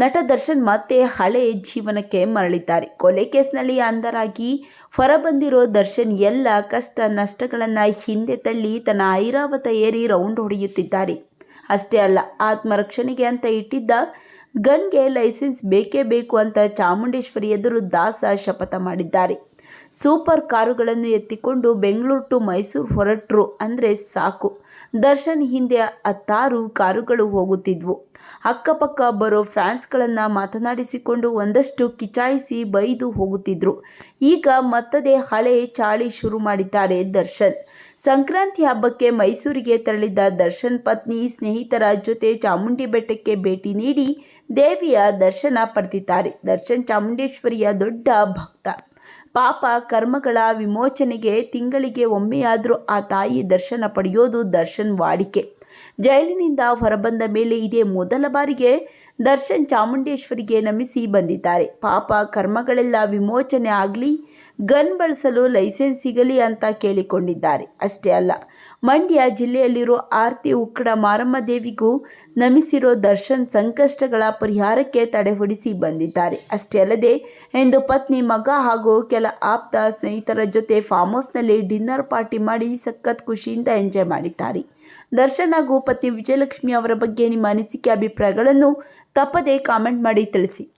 ನಟ ದರ್ಶನ್ ಮತ್ತೆ ಹಳೆ ಜೀವನಕ್ಕೆ ಮರಳಿದ್ದಾರೆ. ಕೊಲೆ ಕೇಸ್ನಲ್ಲಿ ಅಂಧರಾಗಿ ಹೊರಬಂದಿರೋ ದರ್ಶನ್ ಎಲ್ಲ ಕಷ್ಟ ನಷ್ಟಗಳನ್ನು ಹಿಂದೆ ತಳ್ಳಿ ತನ್ನ ಐರಾವತ ಏರಿ ರೌಂಡ್ ಹೊಡೆಯುತ್ತಿದ್ದಾರೆ. ಅಷ್ಟೇ ಅಲ್ಲ, ಆತ್ಮರಕ್ಷಣೆಗೆ ಅಂತ ಇಟ್ಟಿದ್ದ ಗನ್ಗೆ ಲೈಸೆನ್ಸ್ ಬೇಕೇ ಬೇಕು ಅಂತ ಚಾಮುಂಡೇಶ್ವರಿ ಎದುರು ದಾಸ ಶಪಥ ಮಾಡಿದ್ದಾರೆ. ಸೂಪರ್ ಕಾರುಗಳನ್ನು ಎತ್ತಿಕೊಂಡು ಬೆಂಗಳೂರು ಟು ಮೈಸೂರು ಹೊರಟರು ಅಂದರೆ ಸಾಕು. ದರ್ಶನ್ ಹಿಂದೆ ಹತ್ತಾರು ಕಾರುಗಳು ಹೋಗುತ್ತಿದ್ವು. ಅಕ್ಕಪಕ್ಕ ಬರೋ ಫ್ಯಾನ್ಸ್ಗಳನ್ನು ಮಾತನಾಡಿಸಿಕೊಂಡು ಒಂದಷ್ಟು ಕಿಚಾಯಿಸಿ ಬೈದು ಹೋಗುತ್ತಿದ್ರು. ಈಗ ಮತ್ತದೇ ಹಳೆ ಚಾಳಿ ಶುರು ಮಾಡಿದ್ದಾರೆ ದರ್ಶನ್. ಸಂಕ್ರಾಂತಿ ಹಬ್ಬಕ್ಕೆ ಮೈಸೂರಿಗೆ ತೆರಳಿದ್ದ ದರ್ಶನ್ ಪತ್ನಿ ಸ್ನೇಹಿತರ ಜೊತೆ ಚಾಮುಂಡಿ ಬೆಟ್ಟಕ್ಕೆ ಭೇಟಿ ನೀಡಿ ದೇವಿಯ ದರ್ಶನ ಪಡೆದಿದ್ದಾರೆ. ದರ್ಶನ್ ಚಾಮುಂಡೇಶ್ವರಿಯ ದೊಡ್ಡ ಭಕ್ತ. ಪಾಪ ಕರ್ಮಗಳ ವಿಮೋಚನೆಗೆ ತಿಂಗಳಿಗೆ ಒಮ್ಮೆಯಾದರೂ ಆ ತಾಯಿ ದರ್ಶನ ಪಡೆಯೋದು ದರ್ಶನ್ ವಾಡಿಕೆ. ಜೈಲಿನಿಂದ ಹೊರಬಂದ ಮೇಲೆ ಇದೇ ಮೊದಲ ಬಾರಿಗೆ ದರ್ಶನ್ ಚಾಮುಂಡೇಶ್ವರಿಗೆ ನಮಿಸಿ ಬಂದಿದ್ದಾರೆ. ಪಾಪ ಕರ್ಮಗಳೆಲ್ಲ ವಿಮೋಚನೆ ಆಗಲಿ ಗನ್ ಬಳಸಲು ಲೈಸೆನ್ಸ್ ಸಿಗಲಿ ಅಂತ ಕೇಳಿಕೊಂಡಿದ್ದಾರೆ. ಅಷ್ಟೇ ಅಲ್ಲ, ಮಂಡ್ಯ ಜಿಲ್ಲೆಯಲ್ಲಿರೋ ಆರ್ತಿ ಉಕ್ಕಡ ಮಾರಮ್ಮ ದೇವಿಗೂ ನಮಿಸಿರೋ ದರ್ಶನ್ ಸಂಕಷ್ಟಗಳ ಪರಿಹಾರಕ್ಕೆ ತಡೆ ಹೊಡಿಸಿ ಬಂದಿದ್ದಾರೆ. ಅಷ್ಟೇ ಅಲ್ಲದೆ, ಎಂದು ಪತ್ನಿ, ಮಗ ಹಾಗೂ ಕೆಲ ಆಪ್ತ ಸ್ನೇಹಿತರ ಜೊತೆ ಫಾರ್ಮ್ ಹೌಸ್ನಲ್ಲಿ ಡಿನ್ನರ್ ಪಾರ್ಟಿ ಮಾಡಿ ಸಖತ್ ಖುಷಿಯಿಂದ ಎಂಜಾಯ್ ಮಾಡಿದ್ದಾರೆ. ದರ್ಶನ್ ಹಾಗೂ ಪತ್ನಿ ವಿಜಯಲಕ್ಷ್ಮಿ ಅವರ ಬಗ್ಗೆ ನಿಮ್ಮ ಅನಿಸಿಕೆ, ಅಭಿಪ್ರಾಯಗಳನ್ನು ತಪ್ಪದೇ ಕಾಮೆಂಟ್ ಮಾಡಿ ತಿಳಿಸಿ.